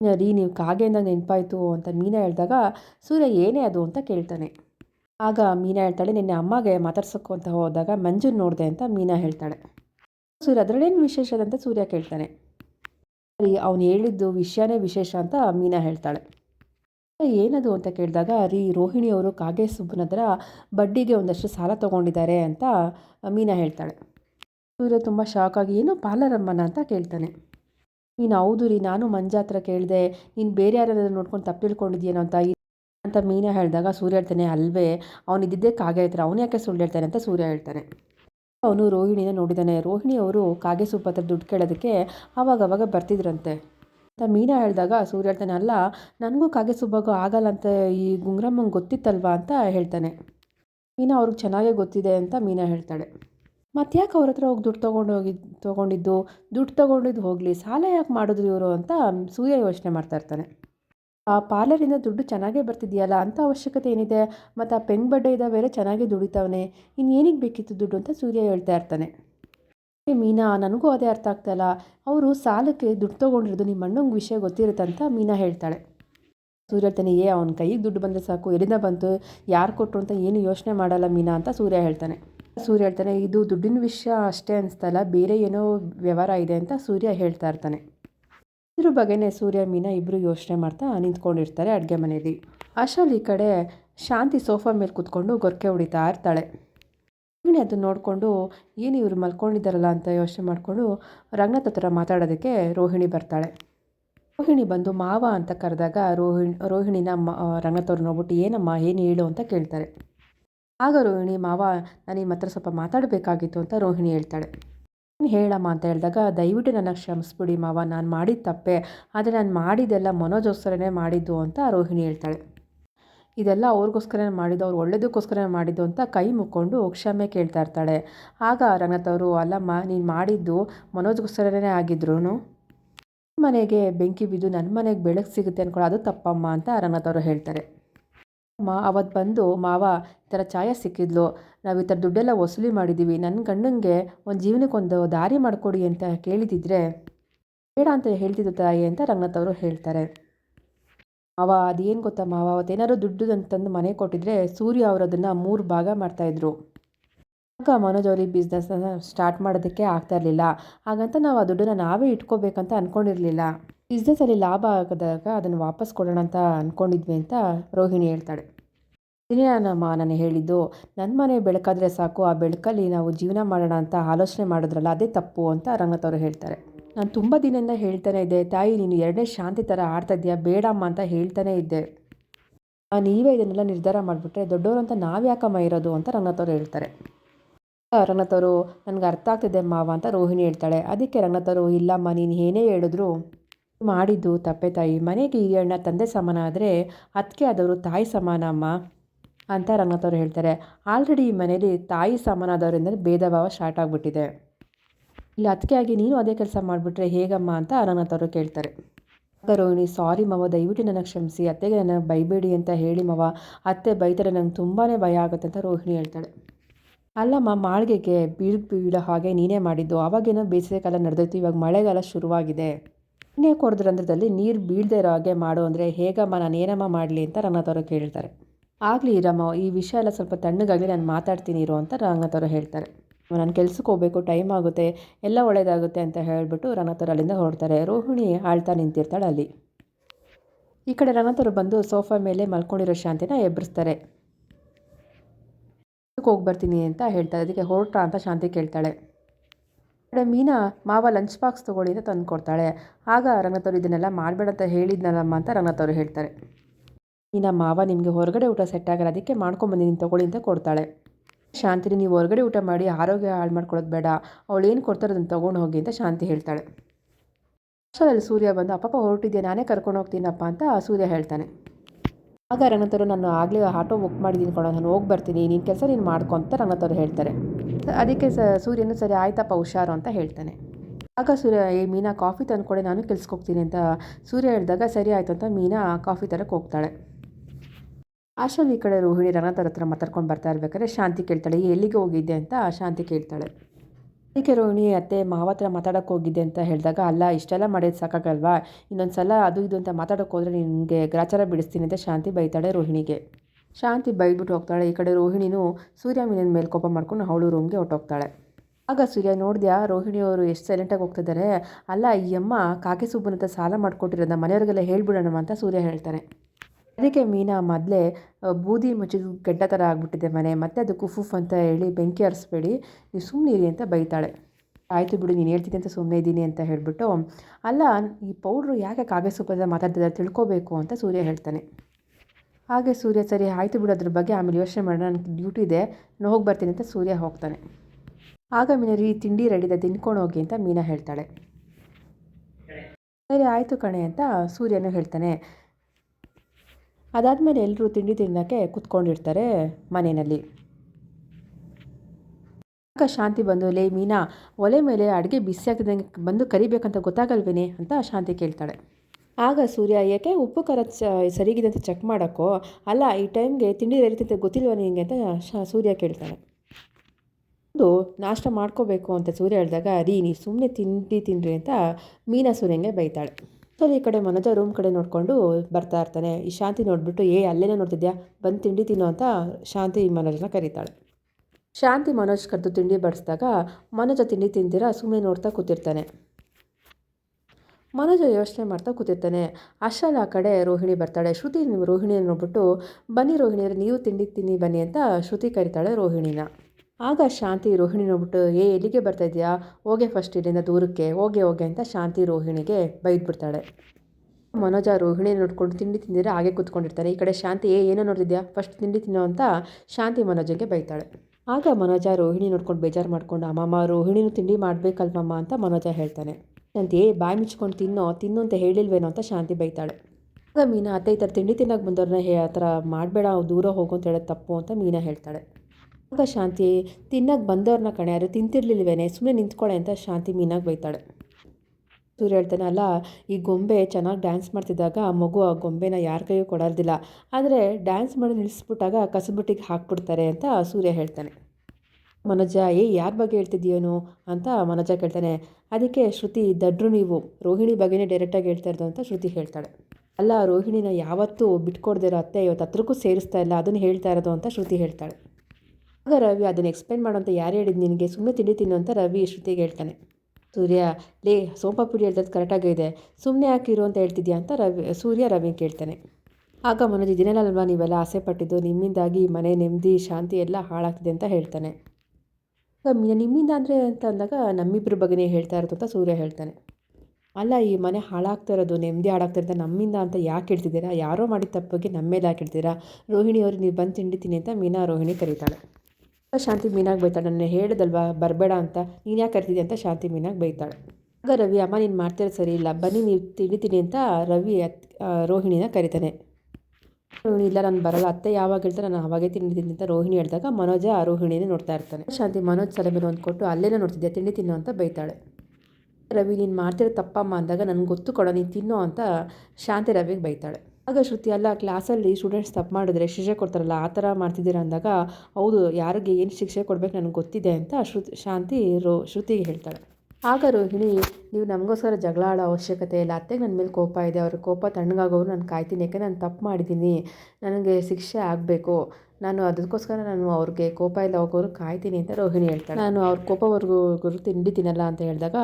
ರೀ, ನೀವು ಕಾಗೆಯಿಂದ ನೆನಪಾಯಿತು ಅಂತ ಮೀನಾ ಹೇಳಿದಾಗ ಸೂರ್ಯ ಏನೇ ಅದು ಅಂತ ಕೇಳ್ತಾನೆ. ಆಗ ಮೀನಾ ಹೇಳ್ತಾಳೆ, ನಿನ್ನೆ ಅಮ್ಮಗೆ ಮಾತಾಡ್ಸೋಕ್ಕೂ ಅಂತ ಹೋದಾಗ ಮಂಜುನ ನೋಡಿದೆ ಅಂತ ಮೀನಾ ಹೇಳ್ತಾಳೆ. ಸೂರ್ಯ, ಅದರಲ್ಲೇನು ವಿಶೇಷ ಅಂತ ಸೂರ್ಯ ಕೇಳ್ತಾನೆ. ರೀ, ಅವನು ಹೇಳಿದ್ದು ವಿಷಯನೇ ವಿಶೇಷ ಅಂತ ಮೀನಾ ಹೇಳ್ತಾಳೆ. ಏನದು ಅಂತ ಕೇಳಿದಾಗ, ರೀ, ರೋಹಿಣಿಯವರು ಕಾಗೆ ಸುಬ್ಬನ ಹತ್ರ ಬಡ್ಡಿಗೆ ಒಂದಷ್ಟು ಸಾಲ ತಗೊಂಡಿದ್ದಾರೆ ಅಂತ ಮೀನಾ ಹೇಳ್ತಾಳೆ. ಸೂರ್ಯ ತುಂಬ ಶಾಕ್ ಆಗಿ, ಏನು ಪಾರ್ಲರಮ್ಮನ ಅಂತ ಕೇಳ್ತಾನೆ. ನೀನು ಹೌದು ರೀ, ನಾನು ಮಂಜ ಹತ್ರ ಕೇಳಿದೆ, ನೀನು ಬೇರೆ ಯಾರಾದ್ರೂ ನೋಡ್ಕೊಂಡು ತಪ್ಪು ತಿಳ್ಕೊಂಡಿದ್ಯೇನೋ ಅಂತ ಅಂತ ಮೀನಾ ಹೇಳಿದಾಗ ಸೂರ್ಯ ಹೇಳ್ತಾನೆ, ಅಲ್ವೇ, ಅವನು ಇದ್ದಿದ್ದೇ ಕಾಗೆ ಹತ್ರ, ಅವನು ಯಾಕೆ ಸುಳ್ಳು ಹೇಳ್ತಾನೆ ಅಂತ ಸೂರ್ಯ ಹೇಳ್ತಾನೆ. ಅವನು ರೋಹಿಣಿನ ನೋಡಿದ್ದಾನೆ ರೋಹಿಣಿ ಅವರು ಕಾಗೆ ಸೂಪ್ ಹತ್ರ ದುಡ್ಡು ಕೇಳೋದಕ್ಕೆ ಆವಾಗವಾಗ ಬರ್ತಿದ್ರಂತೆ. ಅಂತ ಮೀನಾ ಹೇಳಿದಾಗ ಸೂರ್ಯ ಹೇಳ್ತಾನೆ, ಅಲ್ಲ, ನನಗೂ ಕಾಗೆ ಸುಬ್ಬಗೂ ಆಗಲ್ಲ ಅಂತ ಈ ಗುಂಗ್ರಮ್ಮಂಗೆ ಗೊತ್ತಿತ್ತಲ್ವಾ? ಅಂತ ಹೇಳ್ತಾನೆ. ಮೀನಾ, ಅವ್ರಿಗೆ ಚೆನ್ನಾಗೇ ಗೊತ್ತಿದೆ ಅಂತ ಮೀನಾ ಹೇಳ್ತಾಳೆ. ಮತ್ತು ಯಾಕೆ ಅವ್ರ ಹತ್ರ ಹೋಗಿ ದುಡ್ಡು ತೊಗೊಂಡು ಹೋಗಿ ತೊಗೊಂಡಿದ್ದು? ದುಡ್ಡು ತೊಗೊಂಡಿದ್ದು ಹೋಗಲಿ, ಸಾಲ ಯಾಕೆ ಮಾಡಿದ್ರು ಇವರು ಅಂತ ಸೂರ್ಯ ಯೋಚನೆ ಮಾಡ್ತಾ ಇರ್ತಾನೆ. ಆ ಪಾರ್ಲರಿಂದ ದುಡ್ಡು ಚೆನ್ನಾಗೇ ಬರ್ತಿದೆಯಲ್ಲ ಅಂಥ ಅವಶ್ಯಕತೆ ಏನಿದೆ? ಮತ್ತು ಆ ಪೆನ್ ಇದ್ದ ಬೇರೆ ಚೆನ್ನಾಗೇ ದುಡಿತಾವನೆ. ಇನ್ನೇನಿಗೆ ಬೇಕಿತ್ತು ದುಡ್ಡು ಅಂತ ಸೂರ್ಯ ಹೇಳ್ತಾ ಇರ್ತಾನೆ. ಮೀನಾ, ನನಗೂ ಅದೇ ಅರ್ಥ ಆಗ್ತಾಯಿಲ್ಲ ಅವರು ಸಾಲಕ್ಕೆ ದುಡ್ಡು ತೊಗೊಂಡಿರೋದು ನಿಮ್ಮ ಅಣ್ಣಂಗೆ ವಿಷಯ ಗೊತ್ತಿರುತ್ತಂತ ಮೀನಾ ಹೇಳ್ತಾಳೆ. ಸೂರ್ಯ ಹೇಳ್ತಾನೆ, ಏ, ಅವನ ಕೈಗೆ ದುಡ್ಡು ಬಂದರೆ ಸಾಕು, ಎಲ್ಲಿಂದ ಬಂತು? ಯಾರು ಕೊಟ್ಟರು ಅಂತ ಏನು ಯೋಚನೆ ಮಾಡಲ್ಲ ಮೀನಾ, ಅಂತ ಸೂರ್ಯ ಹೇಳ್ತಾನೆ. ಸೂರ್ಯ ಹೇಳ್ತಾನೆ, ಇದು ದುಡ್ಡಿನ ವಿಷಯ ಅಷ್ಟೇ ಅನಿಸ್ತಲ್ಲ, ಬೇರೆ ಏನೋ ವ್ಯವಹಾರ ಇದೆ ಅಂತ ಸೂರ್ಯ ಹೇಳ್ತಾ ಇರ್ತಾನೆ. ಇದ್ರ ಬಗ್ಗೆನೇ ಸೂರ್ಯ, ಮೀನಾ ಇಬ್ಬರು ಯೋಚನೆ ಮಾಡ್ತಾ ನಿಂತ್ಕೊಂಡಿರ್ತಾರೆ ಅಡುಗೆ ಮನೆಯಲ್ಲಿ ಅಷ್ಟರಲ್ಲಿ ಈ ಕಡೆ ಶಾಂತಿ ಸೋಫಾ ಮೇಲೆ ಕೂತ್ಕೊಂಡು ಗೊರಕೆ ಹೊಡಿತಾ ಇರ್ತಾಳೆ. ರೋಹಿಣಿ ಅದನ್ನ ನೋಡಿಕೊಂಡು, ಏನು ಇವರು ಮಲ್ಕೊಂಡಿದ್ದಾರಲ್ಲ ಅಂತ ಯೋಚನೆ ಮಾಡಿಕೊಂಡು ರಂಗನಾಥ ಹತ್ರ ಮಾತಾಡೋದಕ್ಕೆ ರೋಹಿಣಿ ಬರ್ತಾಳೆ. ರೋಹಿಣಿ ಬಂದು ಮಾವ ಅಂತ ಕರೆದಾಗ ರೋಹಿಣಿ, ರೋಹಿಣಿನ ಮ ರಂಗನಾಥವ್ರು ನೋಡ್ಬಿಟ್ಟು, ಏನಮ್ಮ, ಏನು ಹೇಳು? ಅಂತ ಕೇಳ್ತಾರೆ. ಆಗ ರೋಹಿಣಿ, ಮಾವ, ನಾನು ನಿಮ್ಮ ಹತ್ರ ಸ್ವಲ್ಪ ಮಾತಾಡಬೇಕಾಗಿತ್ತು ಅಂತ ರೋಹಿಣಿ ಹೇಳ್ತಾಳೆ. ಹೇಳಮ್ಮ ಅಂತ ಹೇಳಿದಾಗ, ದಯವಿಟ್ಟು ನನಗೆ ಕ್ಷಮಿಸ್ಬಿಡಿ ಮಾವ, ನಾನು ಮಾಡಿದ ತಪ್ಪೆ. ಆದರೆ ನಾನು ಮಾಡಿದ್ದೆಲ್ಲ ಮನೋಜೋಸ್ಕರನೇ ಮಾಡಿದ್ದು ಅಂತ ರೋಹಿಣಿ ಹೇಳ್ತಾಳೆ. ಇದೆಲ್ಲ ಅವ್ರಿಗೋಸ್ಕರನೇ ಮಾಡಿದ್ದು, ಅವ್ರು ಒಳ್ಳೇದಕ್ಕೋಸ್ಕರ ಮಾಡಿದ್ದು ಅಂತ ಕೈ ಮುಕ್ಕೊಂಡು ಕ್ಷಮೆ ಕೇಳ್ತಾ ಇರ್ತಾಳೆ. ಆಗ ರಂಗನಾಥ್ ಅವರು, ಅಲ್ಲಮ್ಮ, ನೀನು ಮಾಡಿದ್ದು ಮನೋಜ್ಗೋಸ್ಕರನೇ ಆಗಿದ್ರು ಮನೆಗೆ ಬೆಂಕಿ ಬಿದ್ದು ನನ್ನ ಮನೆಗೆ ಬೆಳಕು ಸಿಗುತ್ತೆ ಅಂದ್ಕೊಳ್ಳೋ ಅದು ತಪ್ಪಮ್ಮ ಅಂತ ರಂಗನಾಥ್ ಅವರು ಹೇಳ್ತಾರೆ. ಅಮ್ಮ ಅವತ್ತು ಬಂದು ಮಾವ ಈ ಥರ ಛಾಯ ಸಿಕ್ಕಿದ್ಲು. ನಾವು ಈ ಥರ ದುಡ್ಡೆಲ್ಲ ವಸೂಲಿ ಮಾಡಿದ್ದೀವಿ ನನ್ನ ಗಂಡನಿಗೆ ಒಂದು ಜೀವನಕ್ಕೊಂದು ದಾರಿ ಮಾಡಿಕೊಡಿ ಅಂತ ಕೇಳಿದಿದ್ರೆ ಬೇಡ ಅಂತ ಹೇಳ್ತಿದ್ದು ತಾಯಿ ಅಂತ ರಂಗನಾಥ್ ಅವರು ಹೇಳ್ತಾರೆ. ಮಾವ, ಅದೇನು ಗೊತ್ತಾ ಮಾವ? ಅವತ್ತೇನಾದ್ರು ದುಡ್ಡು ಅಂತಂದು ಮನೆ ಕೊಟ್ಟಿದ್ರೆ ಸೂರ್ಯ ಅವರು ಅದನ್ನು ಮೂರು ಭಾಗ ಮಾಡ್ತಾಯಿದ್ರು ಆಗ ಮನೋಜ್ ಅವ್ರಿಗೆ ಬಿಸ್ನೆಸ್ನ ಸ್ಟಾರ್ಟ್ ಮಾಡೋದಕ್ಕೆ ಆಗ್ತಾ ಇರಲಿಲ್ಲ. ಹಾಗಂತ ನಾವು ಆ ದುಡ್ಡನ್ನು ನಾವೇ ಇಟ್ಕೋಬೇಕಂತ ಅಂದ್ಕೊಂಡಿರಲಿಲ್ಲ ಬಿಸ್ನೆಸ್ಸಲ್ಲಿ ಲಾಭ ಆಗದಾಗ ಅದನ್ನು ವಾಪಸ್ ಕೊಡೋಣ ಅಂತ ಅಂದ್ಕೊಂಡಿದ್ವಿ ಅಂತ ರೋಹಿಣಿ ಹೇಳ್ತಾಳೆ. ಇದನ್ನೇ ನಮ್ಮ ನಾನು ಹೇಳಿದ್ದು ನನ್ನ ಮನೆ ಬೆಳಕಾದರೆ ಸಾಕು, ಆ ಬೆಳಕಲ್ಲಿ ನಾವು ಜೀವನ ಮಾಡೋಣ ಅಂತ ಆಲೋಚನೆ ಮಾಡಿದ್ರಲ್ಲ, ಅದೇ ತಪ್ಪು ಅಂತ ರಂಗನಾಥ್ ಅವರು ಹೇಳ್ತಾರೆ. ನಾನು ತುಂಬ ದಿನದಿಂದ ಹೇಳ್ತಾನೆ ಇದ್ದೆ, ತಾಯಿ, ನೀನು ಎರಡನೇ ಶಾಂತಿ ಥರ ಆಡ್ತಾ ಇದೆಯಾ ಬೇಡಮ್ಮ ಅಂತ ಹೇಳ್ತಾನೆ ಇದ್ದೆ. ನೀವೇ ಇದನ್ನೆಲ್ಲ ನಿರ್ಧಾರ ಮಾಡಿಬಿಟ್ರೆ ದೊಡ್ಡವರು ಅಂತ ನಾವು ಯಾಕಮ್ಮ ಇರೋದು? ಅಂತ ರಂಗನಾಥ್ ಅವರು ಹೇಳ್ತಾರೆ. ರಂಗನಾಥ್ ಅವರು ನನಗೆ ಅರ್ಥ ಆಗ್ತಿದೆ ಮಾವ ಅಂತ ರೋಹಿಣಿ ಹೇಳ್ತಾಳೆ. ಅದಕ್ಕೆ ರಂಗನಾಥ್ ಅವರು ಇಲ್ಲಮ್ಮ, ನೀನು ಏನೇ ಹೇಳಿದ್ರು ಮಾಡಿದ್ದು ತಪ್ಪೆ ತಾಯಿ. ಮನೆಗೆ ಹಿರಿಯಣ್ಣ ತಂದೆ ಸಮಾನ ಆದರೆ ಅದಕ್ಕೆ ಆದವರು ತಾಯಿ ಸಮಾನ ಅಮ್ಮ ಅಂತ ರಂಗನಾಥವ್ರು ಹೇಳ್ತಾರೆ. ಆಲ್ರೆಡಿ ಈ ಮನೇಲಿ ತಾಯಿ ಸಮಾನಾದವರಿಂದ ಭೇದ ಭಾವ ಸ್ಟಾರ್ಟ್ ಆಗಿಬಿಟ್ಟಿದೆ. ಇಲ್ಲ ಅದಕ್ಕೆ ಆಗಿ ನೀನು ಅದೇ ಕೆಲಸ ಮಾಡಿಬಿಟ್ರೆ ಹೇಗಮ್ಮ ಅಂತ ರಂಗನಾಥ್ ಕೇಳ್ತಾರೆ. ರೋಹಿಣಿ ಸಾರಿ ಮವ, ದಯವಿಟ್ಟು ನನಗೆ ಕ್ಷಮಿಸಿ. ಅತ್ತೆಗೆ ನನಗೆ ಬೈಬೇಡಿ ಅಂತ ಹೇಳಿ ಮವ. ಅತ್ತೆ ಬೈತಾರೆ, ನಂಗೆ ತುಂಬಾ ಭಯ ಆಗುತ್ತೆ ಅಂತ ರೋಹಿಣಿ ಹೇಳ್ತಾಳೆ. ಅಲ್ಲಮ್ಮ, ಮಾಳಿಗೆಗೆ ಬೀಳ್ ಬೀಳೋ ಹಾಗೆ ನೀನೇ ಮಾಡಿದ್ದು. ಆವಾಗೇನೋ ಬೇಸಿಗೆ ಕಾಲ ನಡೆದೋಯ್ತು. ಇವಾಗ ಮಳೆಗಾಲ ಶುರುವಾಗಿದೆ. ಇನ್ನೇ ಕೊಡೋದ್ರಂದ್ರದಲ್ಲಿ ನೀರು ಬೀಳದೆ ಇರೋ ಹಾಗೆ ಮಾಡು ಅಂದರೆ ಹೇಗಮ್ಮ, ನಾನು ಏನಮ್ಮ ಮಾಡಲಿ? ಅಂತ ರಂಗನಾಥ್ ಅವರು ಕೇಳ್ತಾರೆ. ಆಗಲಿ ಇರಮ್ಮ ಈ ವಿಷಯ ಎಲ್ಲ ಸ್ವಲ್ಪ ತಣ್ಣಗಾಗಲಿ ನಾನು ಮಾತಾಡ್ತೀನಿ ಇರೋ ಅಂತ ರಂಗನಾಥ್ ಅವರು ಹೇಳ್ತಾರೆ. ನಾನು ಕೆಲ್ಸಕ್ಕೆ ಹೋಗಬೇಕು, ಟೈಮ್ ಆಗುತ್ತೆ, ಎಲ್ಲ ಒಳ್ಳೆಯದಾಗುತ್ತೆ ಅಂತ ಹೇಳಿಬಿಟ್ಟು ರಂಗನಾಥ್ ಅವರು ಅಲ್ಲಿಂದ ಹೊರಡ್ತಾರೆ. ರೋಹಿಣಿ ಆಳ್ತಾ ನಿಂತಿರ್ತಾಳೆ ಅಲ್ಲಿ. ಈ ಕಡೆ ರಂಗನಾಥ್ ಬಂದು ಸೋಫಾ ಮೇಲೆ ಮಲ್ಕೊಂಡಿರೋ ಶಾಂತಿನ ಎಬ್ಬರಿಸ್ತಾರೆ ಹೋಗಿ ಬರ್ತೀನಿ ಅಂತ ಹೇಳ್ತಾರೆ. ಅದಕ್ಕೆ ಹೊರಟ್ರಾ ಅಂತ ಶಾಂತಿ ಕೇಳ್ತಾಳೆ. ಕಡೆ ಮೀನಾ ಮಾವ ಲಂಚ್ ಬಾಕ್ಸ್ ತೊಗೊಳ್ಳಿ ಅಂತ ತಂದು ಕೊಡ್ತಾಳೆ ಆಗ ರಂಗನಾಥವ್ರು ಇದನ್ನೆಲ್ಲ ಮಾಡಬೇಡ ಅಂತ ಹೇಳಿದ್ನಲ್ಲಮ್ಮ ಅಂತ ರಂಗನಾಥವ್ರು ಹೇಳ್ತಾರೆ. ಮೀನಾ ಮಾವ ನಿಮಗೆ ಹೊರಗಡೆ ಊಟ ಸೆಟ್ ಆಗಲ್ಲ, ಅದಕ್ಕೆ ನೀನು ತೊಗೊಳ್ಳಿ ಅಂತ ಕೊಡ್ತಾಳೆ. ಶಾಂತಿನಿ ನೀವು ಹೊರಗಡೆ ಊಟ ಮಾಡಿ, ಆರೋಗ್ಯ ಹಾಳು ಮಾಡ್ಕೊಳ್ಳೋದು ಬೇಡ. ಅವಳು ಏನು ಕೊಡ್ತಾರೆ ಅದನ್ನು ತೊಗೊಂಡು ಹೋಗಿ ಅಂತ ಶಾಂತಿ ಹೇಳ್ತಾಳೆ. ಅಷ್ಟರಲ್ಲಿ ಸೂರ್ಯ ಬಂದು ಅಪ್ಪಪ್ಪ ಹೊರಟಿದ್ದೆ ನಾನೇ ಕರ್ಕೊಂಡು ಹೋಗ್ತೀನಪ್ಪ ಅಂತ ಸೂರ್ಯ ಹೇಳ್ತಾನೆ. ಆಗ ರಂಗನಾಥರು ನಾನು ಆಗಲೇ ಆಟೋ ಬುಕ್ ಮಾಡಿದ್ದೀನಿ ಕೊಡೋ ನಾನು ಹೋಗಿ ಬರ್ತೀನಿ ನಿನ್ನ ಕೆಲಸ ನೀನು ಮಾಡ್ಕೊ ಅಂತ ರಂಗನಾಥವ್ರು ಹೇಳ್ತಾರೆ. ಅದಕ್ಕೆ ಸ, ಸೂರ್ಯನೂ, ಸರಿ, ಆಯ್ತಪ್ಪ, ಹುಷಾರು ಅಂತ ಹೇಳ್ತಾನೆ. ಆಗ ಸೂರ್ಯ, ಏ, ಮೀನಾ, ಕಾಫಿ ತಂದುಕೊಡೆ, ನಾನು ಕೆಲ್ಸಕ್ಕೆ ಹೋಗ್ತೀನಿ ಅಂತ ಸೂರ್ಯ ಹೇಳಿದಾಗ, ಸರಿ, ಆಯಿತು ಅಂತ ಮೀನಾ ಕಾಫಿ ತರಕ್ಕೆ ಹೋಗ್ತಾಳೆ. ಅಷ್ಟರಲ್ಲಿ ಈ ಕಡೆ ರೋಹಿಣಿ ರಂಗನಾಥರ ಹತ್ರ ಮಾತಾಡ್ಕೊಂಡು ಬರ್ತಾ ಇರ್ಬೇಕಾದ್ರೆ ಶಾಂತಿ ಕೇಳ್ತಾಳೆ ಎಲ್ಲಿಗೆ ಹೋಗಿದ್ದೆ ಅಂತ? ಶಾಂತಿ ಕೇಳ್ತಾಳೆ. ಅದಕ್ಕೆ ರೋಹಿಣಿ, ಅತ್ತೆ, ಮಾವ ಹತ್ರ ಮಾತಾಡೋಕೆ ಹೋಗಿದ್ದೆ ಅಂತ ಹೇಳಿದಾಗ, ಅಲ್ಲ, ಇಷ್ಟೆಲ್ಲ ಮಾಡಿದ್ದು ಸಾಕಾಗಲ್ವಾ? ಇನ್ನೊಂದು ಸಲ ಅದು ಇದು ಅಂತ ಮಾತಾಡೋಕೆ ಹೋದರೆ ನಿನಗೆ ಗ್ರಾಚಾರ ಬಿಡಿಸ್ತೀನಿ ಅಂತ ಶಾಂತಿ ಬೈತಾಳೆ ರೋಹಿಣಿಗೆ. ಶಾಂತಿ ಬೈದ್ಬಿಟ್ಟು ಹೋಗ್ತಾಳೆ. ಈ ಕಡೆ ರೋಹಿಣಿನೂ ಸೂರ್ಯ ಮೀನಿನ ಮೇಲೆ ಕೋಪ ಮಾಡ್ಕೊಂಡು ಅವಳು ರೂಮ್ಗೆ ಹೊಟ್ಟೋಗ್ತಾಳೆ ಆಗ ಸೂರ್ಯ, ನೋಡಿದ್ಯಾ? ರೋಹಿಣಿಯವರು ಎಷ್ಟು ಸೈಲೆಂಟಾಗಿ ಹೋಗ್ತಿದ್ದಾರೆ ಅಲ್ಲ, ಈ ಅಮ್ಮ ಕಾಕೆ ಸುಬ್ಬನ ಸಾಲ ಮಾಡಿಕೊಟ್ಟಿರೋದ ಮನೆಯವ್ರಿಗೆಲ್ಲ ಹೇಳ್ಬಿಡೋಣ ಅಂತ ಸೂರ್ಯ ಹೇಳ್ತಾನೆ. ಅದಕ್ಕೆ ಮೀನಾ ಮೊದಲೇ ಬೂದಿ ಮುಚ್ಚಿದ ಗಡ್ಡ ಥರ ಆಗಿಬಿಟ್ಟಿದೆ ಮನೆ. ಮತ್ತೆ ಅದು ಕುಫುಫ್ ಅಂತ ಹೇಳಿ ಬೆಂಕಿ ಹರಿಸ್ಬೇಡಿ, ನೀವು ಸುಮ್ಮನೆ ಇರಿ ಅಂತ ಬೈತಾಳೆ. ಆಯಿತು ಬಿಡು, ನೀನು ಹೇಳ್ತಿದ್ದೆ ಅಂತ ಸುಮ್ಮನೆ ಇದ್ದೀನಿ ಅಂತ ಹೇಳಿಬಿಟ್ಟು, ಅಲ್ಲ, ಈ ಪೌಡ್ರು ಯಾಕೆ ಕಾಗೆ ಸೂಪದ ಮಾತಾಡ್ತಿದ್ದಾರೆ ತಿಳ್ಕೊಬೇಕು ಅಂತ ಸೂರ್ಯ ಹೇಳ್ತಾನೆ. ಹಾಗೆ ಸೂರ್ಯ, ಸರಿ, ಆಯಿತು ಬಿಡು, ಅದ್ರ ಬಗ್ಗೆ ಆಮೇಲೆ ಯೋಚನೆ ಮಾಡೋಣ, ನನಗೆ ಡ್ಯೂಟಿ ಇದೆ ನಾನು ಹೋಗಿ ಬರ್ತೀನಿ ಅಂತ ಸೂರ್ಯ ಹೋಗ್ತಾನೆ. ಆಗ ಮೀನರಿ ತಿಂಡಿ ರೆಡಿ ಇದೆ, ತಿನ್ಕೊಂಡು ಹೋಗಿ ಅಂತ ಮೀನಾ ಹೇಳ್ತಾಳೆ. ಸರಿ, ಆಯಿತು ಕಣೆ ಅಂತ ಸೂರ್ಯನು ಹೇಳ್ತಾನೆ. ಅದಾದಮೇಲೆ ಎಲ್ಲರೂ ತಿಂಡಿ ತಿನ್ನೋಕ್ಕೆ ಕೂತ್ಕೊಂಡಿರ್ತಾರೆ ಮನೆಯಲ್ಲಿ. ಆಗ ಶಾಂತಿ ಬಂದು, ಲೇ ಮೀನಾ, ಒಲೆ ಮೇಲೆ ಅಡುಗೆ ಬಿಸಿ ಆಗ್ತಿದ್ದಂಗೆ ಬಂದು ಕರಿಬೇಕಂತ ಗೊತ್ತಾಗಲ್ವೇನೆ? ಅಂತ ಶಾಂತಿ ಕೇಳ್ತಾಳೆ. ಆಗ ಸೂರ್ಯ, ಯಾಕೆ ಉಪ್ಪು, ಖಾರ ಚ, ಸರಿಗಿದೆ ಅಂತ ಚೆಕ್ ಮಾಡೋಕ್ಕೋ? ಅಲ್ಲ, ಈ ಟೈಮ್ಗೆ ತಿಂಡಿ ರೀತಿ ಅಂತ ಗೊತ್ತಿಲ್ವ ನಿಂಗೆ? ಅಂತ ಸೂರ್ಯ ಕೇಳ್ತಾನೆ ಅದು ನಾಷ್ಟ ಮಾಡ್ಕೋಬೇಕು, ಅಂತ ಸೂರ್ಯ ಹೇಳಿದಾಗ, ರೀ ನೀ ಸುಮ್ಮನೆ ತಿಂಡಿ ತಿನ್ನಿರಿ ಅಂತ ಮೀನಾ ಸೂರ್ಯಂಗೆ ಬೈತಾಳೆ. ಸೊ ಈ ಕಡೆ ಮನೋಜ ರೂಮ್ ಕಡೆ ನೋಡಿಕೊಂಡು ಬರ್ತಾ ಇರ್ತಾನೆ. ಈ ಶಾಂತಿ ನೋಡಿಬಿಟ್ಟು, ಏ, ಅಲ್ಲೇನೇ ನೋಡ್ತಿದ್ಯಾ? ಬಂದು ತಿಂಡಿ ತಿನ್ನು ಅಂತ ಶಾಂತಿ ಮನೋಜನ ಕರೀತಾಳೆ. ಶಾಂತಿ ಮನೋಜ್ ಕರೆದು ತಿಂಡಿ ಬಡಿಸಿದಾಗ ಮನೋಜ ತಿಂಡಿ ತಿಂದಿರ ಸುಮ್ಮನೆ ನೋಡ್ತಾ ಕೂತಿರ್ತಾನೆ. ಮನೋಜ ಯೋಚನೆ ಮಾಡ್ತಾ ಕೂತಿರ್ತಾನೆ. ಅಶಾಲ ಆ ಕಡೆ ರೋಹಿಣಿ ಬರ್ತಾಳೆ. ಶ್ರುತಿ ರೋಹಿಣಿಯನ್ನು ನೋಡ್ಬಿಟ್ಟು, ಬನ್ನಿ ರೋಹಿಣಿಯರು, ನೀವು ತಿಂಡಿ ತಿನ್ನಿ ಬನ್ನಿ ಅಂತ ಶ್ರುತಿ ಕರೀತಾಳೆ ರೋಹಿಣಿನ. ಆಗ ಶಾಂತಿ ರೋಹಿಣಿ ನೋಡ್ಬಿಟ್ಟು ಏ, ಎಲ್ಲಿಗೆ ಬರ್ತಾ ಇದೆಯಾ ಹೋಗೆ ಫಸ್ಟ್ ಇಲ್ಲಿಂದ ದೂರಕ್ಕೆ, ಹೋಗೆ ಹೋಗೆ ಅಂತ ಶಾಂತಿ ರೋಹಿಣಿಗೆ ಬೈದ್ಬಿಡ್ತಾಳೆ. ಮನೋಜ ರೋಹಿಣಿ ನೋಡ್ಕೊಂಡು ತಿಂಡಿ ತಿಂದಿದ್ರೆ ಹಾಗೆ ಕೂತ್ಕೊಂಡಿರ್ತಾರೆ ಈ ಕಡೆ ಶಾಂತಿ, ಏ, ಏನೋ ನೋಡ್ತಿದ್ಯಾ? ಫಸ್ಟ್ ತಿಂಡಿ ತಿನ್ನೋ ಅಂತ ಶಾಂತಿ ಮನೋಜಗೆ ಬೈತಾಳೆ. ಆಗ ಮನೋಜ ರೋಹಿಣಿ ನೋಡ್ಕೊಂಡು ಬೇಜಾರು ಮಾಡ್ಕೊಂಡು, ಅಮ್ಮಮ್ಮ, ರೋಹಿಣಿನೂ ತಿಂಡಿ ಮಾಡಬೇಕಲ್ವಮ್ಮ? ಅಂತ ಮನೋಜ ಹೇಳ್ತಾನೆ. ಶಾಂತಿ ಏ, ಬಾಯಿ ಮುಚ್ಕೊಂಡು ತಿನ್ನೋ, ತಿನ್ನು ಅಂತ ಹೇಳಿಲ್ವೇನೋ? ಅಂತ ಶಾಂತಿ ಬೈತಾಳೆ. ಆಗ ಮೀನಾ, ಅತ್ತೆ, ಈ ಥರ ತಿಂಡಿ ತಿನ್ನೋಕೆ ಬಂದವ್ರನ್ನ ಹೇ, ಆ ಥರ ಮಾಡಬೇಡ ದೂರ ಹೋಗು ಅಂತ ಹೇಳೋದು ತಪ್ಪು ಅಂತ ಮೀನಾ ಹೇಳ್ತಾಳೆ. ಆಗ ಶಾಂತಿ ತಿನ್ನಕ್ಕೆ ಬಂದವ್ರನ್ನ ಕಣೆ, ಯಾರು ತಿಂತಿರ್ಲಿಲ್ವೇನೆ ಸುಮ್ಮನೆ ನಿಂತ್ಕೊಳ್ಳೆ ಅಂತ ಶಾಂತಿ ಮೀನಾಗಿ ಬೈತಾಳೆ. ಸೂರ್ಯ ಹೇಳ್ತಾನೆ, ಅಲ್ಲ, ಈ ಗೊಂಬೆ ಚೆನ್ನಾಗಿ ಡ್ಯಾನ್ಸ್ ಮಾಡ್ತಿದ್ದಾಗ ಆ ಮಗು ಆ ಗೊಂಬೆನ ಯಾರ ಕೈಯೂ ಕೊಡೋದಿಲ್ಲ ಆದರೆ ಡ್ಯಾನ್ಸ್ ಮಾಡಿ ನಿಲ್ಲಿಸ್ಬಿಟ್ಟಾಗ ಕಸಬುಟ್ಟಿಗೆ ಹಾಕ್ಬಿಡ್ತಾರೆ ಅಂತ ಸೂರ್ಯ ಹೇಳ್ತಾನೆ. ಮನೋಜ, ಏ, ಯಾರ ಬಗ್ಗೆ ಹೇಳ್ತಿದ್ದೀಯೋನು ಅಂತ ಮನೋಜ ಕೇಳ್ತಾನೆ. ಅದಕ್ಕೆ ಶ್ರುತಿ, ದಡ್ರು ನೀವು, ರೋಹಿಣಿ ಬಗ್ಗೆನೇ ಡೈರೆಕ್ಟಾಗಿ ಹೇಳ್ತಾ ಇರೋದು ಅಂತ ಶ್ರುತಿ ಹೇಳ್ತಾಳೆ. ಅಲ್ಲ, ರೋಹಿಣಿನ ಯಾವತ್ತೂ ಬಿಟ್ಕೊಡ್ದಿರೋ ಅತ್ತೆ ಇವತ್ತು ಹತ್ರಕ್ಕೂ ಸೇರಿಸ್ತಾ ಇಲ್ಲ, ಅದನ್ನು ಹೇಳ್ತಾ ಇರೋದು ಅಂತ ಶ್ರುತಿ ಹೇಳ್ತಾಳೆ. ಆಗ ರವಿ ಅದನ್ನು ಎಕ್ಸ್ಪ್ಲೈನ್ ಮಾಡು ಅಂತ ಯಾರು ಹೇಳಿದ್ದು ನಿನಗೆ? ಸುಮ್ಮನೆ ತಿಂಡಿ ತಿನ್ನು ಅಂತ ರವಿ ಶ್ರುತಿಗೆ ಹೇಳ್ತಾನೆ. ಸೂರ್ಯ, ಲೇ ಸೋಂಪಾಪುಡಿ ಹೇಳ್ದದ್ದು ಕರೆಕ್ಟಾಗಿದೆ ಸುಮ್ಮನೆ ಹಾಕಿರು ಅಂತ ಹೇಳ್ತಿದ್ಯಾ ಅಂತ ರವಿ, ಸೂರ್ಯ ರವಿ ಕೇಳ್ತಾನೆ. ಆಗ ಮನೋಜ್, ಇದನ್ನೆಲ್ಲಲ್ವಾ ನೀವೆಲ್ಲ ಆಸೆ ಪಟ್ಟಿದ್ದು? ನಿಮ್ಮಿಂದಾಗಿ ಮನೆ ನೆಮ್ಮದಿ, ಶಾಂತಿ ಎಲ್ಲ ಹಾಳಾಗ್ತಿದೆ ಅಂತ ಹೇಳ್ತಾನೆ. ನಿಮ್ಮಿಂದ ಅಂದರೆ ಅಂತ ಅಂದಾಗ ನಮ್ಮಿಬ್ಬರ ಬಗ್ಗೆನೇ ಹೇಳ್ತಾ ಇರೋದು ಅಂತ ಸೂರ್ಯ ಹೇಳ್ತಾನೆ. ಅಲ್ಲ, ಈ ಮನೆ ಹಾಳಾಗ್ತಾ ಇರೋದು, ನೆಮ್ಮದಿ ಹಾಳಾಗ್ತಾ ಇರೋದು, ನಮ್ಮಿಂದ ಅಂತ ಯಾಕೆ ಹೇಳ್ತಿದ್ದೀರಾ? ಯಾರೋ ಮಾಡಿದ ತಪ್ಪಿಗೆ ನಮ್ಮ ಮೇಲೆ ಯಾಕೆ ಹೇಳ್ತೀರಾ? ರೋಹಿಣಿ ಅವ್ರು, ನೀವು ಬಂದು ತಿಂಡಿತೀನಿ ಅಂತ ಮೀನಾ ರೋಹಿಣಿ ಕರೀತಾಳೆ. ಶಾಂತಿ ಮೀನಾಗಿ ಬೈತಾಳೆ. ನನ್ನ ಹೇಳಿದಲ್ವಾ, ಬರಬೇಡ ಅಂತ. ನೀನು ಯಾಕೆ ಕರಿತಿದ್ದೆ ಅಂತ ಶಾಂತಿ ಮೀನಾಗಿ ಬೈತಾಳೆ. ಆಗ ರವಿ, ಅಮ್ಮ, ನೀನು ಮಾಡ್ತಿರೋದು ಸರಿ ಇಲ್ಲ. ಬನ್ನಿ, ನೀವು ತಿಳಿತೀನಿ ಅಂತ ರವಿ ಅತ್ ರೋಹಿಣಿನ ಕರಿತಾನೆ. ರೋಹಿಣಿ, ಇಲ್ಲ, ನಾನು ಬರಲ್ಲ. ಅತ್ತೆ ಯಾವಾಗ ಹೇಳ್ತಾರೆ, ನಾನು ಅವಾಗೇ ತಿಂಡಿ ಅಂತ ರೋಹಿಣಿ ಹೇಳಿದಾಗ ಮನೋಜ ಆ ರೋಹಿಣಿನೇ ನೋಡ್ತಾ ಇರ್ತಾನೆ. ಶಾಂತಿ, ಮನೋಜ್ ಸಲ ಮೇಲೆ ಒಂದು ಕೊಟ್ಟು ಅಲ್ಲೇ ನೋಡ್ತಿದ್ದೆ ತಿಂಡಿ ತಿನ್ನೋ ಅಂತ ಬೈತಾಳೆ. ರವಿ, ನೀನು ಮಾಡ್ತಿರೋ ತಪ್ಪಮ್ಮ ಅಂದಾಗ, ನನಗೆ ಗೊತ್ತು ಕೊಡೋ, ನೀನು ತಿನ್ನೋ ಅಂತ ಶಾಂತಿ ರವಿಗೆ ಬೈತಾಳೆ. ಆಗ ಶ್ರುತಿ, ಅಲ್ಲ ಕ್ಲಾಸಲ್ಲಿ ಸ್ಟೂಡೆಂಟ್ಸ್ ತಪ್ಪು ಮಾಡಿದ್ರೆ ಶಿಕ್ಷೆ ಕೊಡ್ತಾರಲ್ಲ, ಆ ಥರ ಮಾಡ್ತಿದ್ದೀರ? ಅಂದಾಗ, ಹೌದು, ಯಾರಿಗೆ ಏನು ಶಿಕ್ಷೆ ಕೊಡಬೇಕು ನನಗೆ ಗೊತ್ತಿದೆ ಅಂತ ಶ್ರುತಿ, ಶಾಂತಿ ರೋ, ಶ್ರುತಿಗೆ ಹೇಳ್ತಾಳೆ. ಆಗ ರೋಹಿಣಿ, ನೀವು ನಮಗೋಸ್ಕರ ಜಗಳ ಆಡೋ ಅವಶ್ಯಕತೆ ಇಲ್ಲ. ಅತ್ತೆಗೆ ನನ್ನ ಮೇಲೆ ಕೋಪ ಇದೆ. ಅವ್ರ ಕೋಪ ತಣ್ಣಗಾಗೋರು ನಾನು ಕಾಯ್ತೀನಿ. ಯಾಕೆ ನಾನು ತಪ್ಪು ಮಾಡಿದ್ದೀನಿ ನನಗೆ ಶಿಕ್ಷೆ ಆಗಬೇಕು. ನಾನು ಅದಕ್ಕೋಸ್ಕರ ನಾನು ಅವ್ರಿಗೆ ಕೋಪ ಇಲ್ಲ ಹೋಗೋರು ಕಾಯ್ತೀನಿ ಅಂತ ರೋಹಿಣಿ ಹೇಳ್ತಾಳೆ. ನಾನು ಅವ್ರ ಕೋಪವರೆಗೂ ತಿಂಡಿ ತಿನ್ನಲ್ಲ ಅಂತ ಹೇಳಿದಾಗ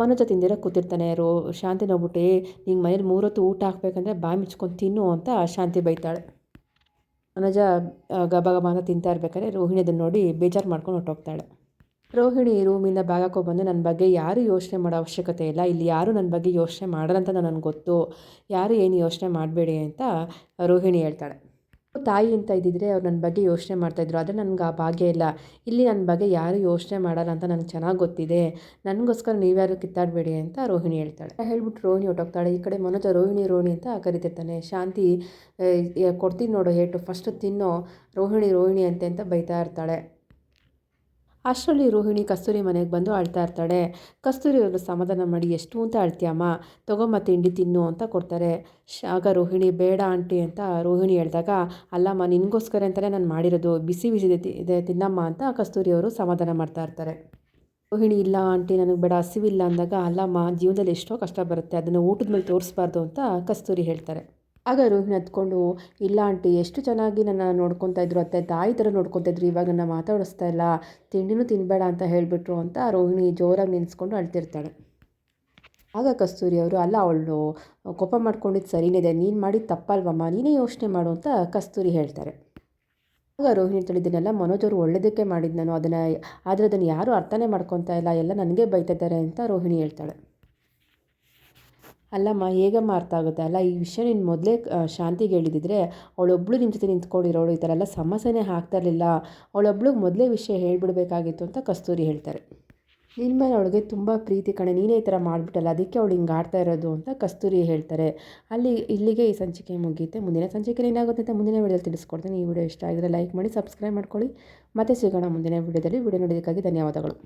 ಮನೋಜ ತಿಂದಿರ ಕೂತಿರ್ತಾನೆ. ರೋ, ಶಾಂತಿ ನೋಡ್ಬಿಟ್ಟು, ನಿಂಗೆ ಮನೇಲಿ ಮೂರೊತ್ತು ಊಟ ಹಾಕ್ಬೇಕಂದ್ರೆ ಬಾಯಿ ಮಿಚ್ಕೊಂಡು ತಿನ್ನು ಅಂತ ಶಾಂತಿ ಬೈತಾಳೆ. ಮನೋಜ ಗಬ ಗಬ ಅಂತ ತಿಂತಾ ಇರ್ಬೇಕಾದ್ರೆ ರೋಹಿಣಿ ಅದನ್ನು ನೋಡಿ ಬೇಜಾರು ಮಾಡ್ಕೊಂಡು ಹೊಟ್ಟೋಗ್ತಾಳೆ ರೋಹಿಣಿ ರೂಮಿಂದ ಬಾಗಕ್ಕೆ ಬಂದು ನನ್ನ ಬಗ್ಗೆ ಯಾರೂ ಯೋಚನೆ ಮಾಡೋ ಅವಶ್ಯಕತೆ ಇಲ್ಲ. ಇಲ್ಲಿ ಯಾರು ನನ್ನ ಬಗ್ಗೆ ಯೋಚನೆ ಮಾಡಲ್ಲ ಅಂತ ನನಗೆ ಗೊತ್ತು. ಯಾರು ಏನು ಯೋಚನೆ ಮಾಡಬೇಡಿ ಅಂತ ರೋಹಿಣಿ ಹೇಳ್ತಾಳೆ. ತಾಯಿ ಅಂತ ಇದ್ದಿದ್ರೆ ಅವ್ರು ನನ್ನ ಬಗ್ಗೆ ಯೋಚನೆ ಮಾಡ್ತಾಯಿದ್ರು ಆದರೆ ನನಗೆ ಆ ಭಾಗ್ಯ ಇಲ್ಲ. ಇಲ್ಲಿ ನನ್ನ ಬಗ್ಗೆ ಯಾರು ಯೋಚನೆ ಮಾಡಲ್ಲ ಅಂತ ನನಗೆ ಚೆನ್ನಾಗಿ ಗೊತ್ತಿದೆ. ನನಗೋಸ್ಕರ ನೀವ್ಯಾರು ಕಿತ್ತಾಡಬೇಡಿ ಅಂತ ರೋಹಿಣಿ ಹೇಳ್ತಾಳೆ. ಹೇಳ್ಬಿಟ್ಟು ರೋಹಿಣಿ ಹೊಟ್ಟೋಗ್ತಾಳೆ ಈ ಕಡೆ ಮನೋಜ ರೋಹಿಣಿ ರೋಹಿಣಿ ಅಂತ ಕರಿತಿರ್ತಾನೆ. ಶಾಂತಿ ಕೊಡ್ತೀನಿ ನೋಡು, ಹೇಟು ಫಸ್ಟ್ ತಿನ್ನೋ. ರೋಹಿಣಿ ರೋಹಿಣಿ ಅಂತೆ ಅಂತ ಬೈತಾ ಇರ್ತಾಳೆ. ಅಷ್ಟರಲ್ಲಿ ರೋಹಿಣಿ ಕಸ್ತೂರಿ ಮನೆಗೆ ಬಂದು ಅಳ್ತಾ ಇರ್ತಾಳೆ. ಕಸ್ತೂರಿ ಅವರು ಸಮಾಧಾನ ಮಾಡಿ, ಎಷ್ಟು ಅಂತ ಅಳ್ತೀಯಮ್ಮ? ತಗೊಂಬ ತಿಂಡಿ ತಿನ್ನು ಅಂತ ಕೊಡ್ತಾರೆ. ಆಗ ರೋಹಿಣಿ, ಬೇಡ ಆಂಟಿ ಅಂತ ರೋಹಿಣಿ ಹೇಳಿದಾಗ, ಅಲ್ಲಮ್ಮ, ನಿನಗೋಸ್ಕರ ಅಂತಲೇ ನಾನು ಮಾಡಿರೋದು. ಬಿಸಿ ಬಿಸಿ ಇದೆ, ತಿನ್ನಮ್ಮ ಅಂತ ಕಸ್ತೂರಿ ಅವರು ಸಮಾಧಾನ ಮಾಡ್ತಾ ಇರ್ತಾರೆ. ರೋಹಿಣಿ, ಇಲ್ಲ ಆಂಟಿ, ನನಗೆ ಬೇಡ, ಹಸಿವಿಲ್ಲ ಅಂದಾಗ, ಅಲ್ಲಮ್ಮ, ಜೀವನದಲ್ಲಿ ಎಷ್ಟೋ ಕಷ್ಟ ಬರುತ್ತೆ. ಅದನ್ನು ಊಟದ ಮೇಲೆ ತೋರಿಸ್ಬಾರ್ದು ಅಂತ ಕಸ್ತೂರಿ ಹೇಳ್ತಾರೆ. ಆಗ ರೋಹಿಣಿ ಹತ್ಕೊಂಡು ಇಲ್ಲ ಆಂಟಿ, ಎಷ್ಟು ಚೆನ್ನಾಗಿ ನನ್ನ ನೋಡ್ಕೊತಾ ಇದ್ರು, ಅತ್ತೆ ತಾಯಿ ಥರ ನೋಡ್ಕೊತಾ ಇದ್ರು, ಇವಾಗ ನನ್ನ ಮಾತಾಡಿಸ್ತಾ ಇಲ್ಲ, ತಿಂಡಿನೂ ತಿನ್ನಬೇಡ ಅಂತ ಹೇಳಿಬಿಟ್ರು ಅಂತ ರೋಹಿಣಿ ಜೋರಾಗಿ ನೆನೆಸ್ಕೊಂಡು ಅಳ್ತಿರ್ತಾಳೆ. ಆಗ ಕಸ್ತೂರಿ ಅವರು, ಅಲ್ಲ ಅವಳು, ಕೋಪ ಮಾಡ್ಕೊಂಡಿದ್ದು ಸರಿನಿದೆ, ನೀನು ಮಾಡಿದ್ದು ತಪ್ಪಲ್ವಮ್ಮ, ನೀನೇ ಯೋಚನೆ ಮಾಡು ಅಂತ ಕಸ್ತೂರಿ ಹೇಳ್ತಾರೆ. ಆಗ ರೋಹಿಣಿ ತಿಳಿದಿನಲ್ಲ ಮನೋಜ್ ಅವರು ಒಳ್ಳೆಯದಕ್ಕೆ ಮಾಡಿದ್ದು ನಾನು, ಅದನ್ನು, ಆದರೆ ಅದನ್ನು ಯಾರೂ ಅರ್ಥನೇ ಮಾಡ್ಕೊತಾ ಇಲ್ಲ, ಎಲ್ಲ ನನಗೆ ಬೈತಿದ್ದಾರೆ ಅಂತ ರೋಹಿಣಿ ಹೇಳ್ತಾಳೆ. ಅಲ್ಲಮ್ಮ, ಹೇಗಮ್ಮ ಅರ್ಥ ಆಗುತ್ತೆ? ಅಲ್ಲ, ಈ ವಿಷಯ ನೀನು ಮೊದಲೇ ಶಾಂತಿಗೆ ಹೇಳಿದಿದ್ರೆ, ಅವಳೊಬ್ಳು ನಿಮ್ಮ ಜೊತೆ ನಿಂತ್ಕೊಂಡಿರೋಳು ಈ ಥರ ಎಲ್ಲ ಸಮಸ್ಯೆನೇ ಆಗ್ತಾ ಇರಲಿಲ್ಲ. ಅವಳೊಬ್ಳಿಗೆ ಮೊದಲೇ ವಿಷಯ ಹೇಳಿಬಿಡ್ಬೇಕಾಗಿತ್ತು ಅಂತ ಕಸ್ತೂರಿ ಹೇಳ್ತಾರೆ. ನಿನ್ನ ಮೇಲೆ ಅವಳಿಗೆ ತುಂಬ ಪ್ರೀತಿ ಕಣೆ. ನೀನೇ ಈ ಥರ ಮಾಡಿಬಿಟ್ಟಲ್ಲ, ಅದಕ್ಕೆ ಅವಳು ಹಿಂಗೆ ಆಡ್ತಾ ಇರೋದು ಅಂತ ಕಸ್ತೂರಿ ಹೇಳ್ತಾರೆ. ಅಲ್ಲಿ, ಇಲ್ಲಿಗೆ ಈ ಸಂಚಿಕೆ ಮುಗಿಯುತ್ತೆ ಮುಂದಿನ ಸಂಚಿಕೆ ಏನಾಗುತ್ತೆ ಅಂತ ಮುಂದಿನ ವಿಡಿಯೋದಲ್ಲಿ ತಿಳಿಸ್ಕೊಡ್ತೀನಿ. ಈ ವಿಡಿಯೋ ಇಷ್ಟ ಆಗಿದ್ರೆ ಲೈಕ್ ಮಾಡಿ, ಸಬ್ಸ್ಕ್ರೈಬ್ ಮಾಡ್ಕೊಳ್ಳಿ. ಮತ್ತೆ ಸಿಗೋಣ ಮುಂದಿನ ವಿಡಿಯೋದಲ್ಲಿ. ವಿಡಿಯೋ ನೋಡೋದಕ್ಕಾಗಿ ಧನ್ಯವಾದಗಳು.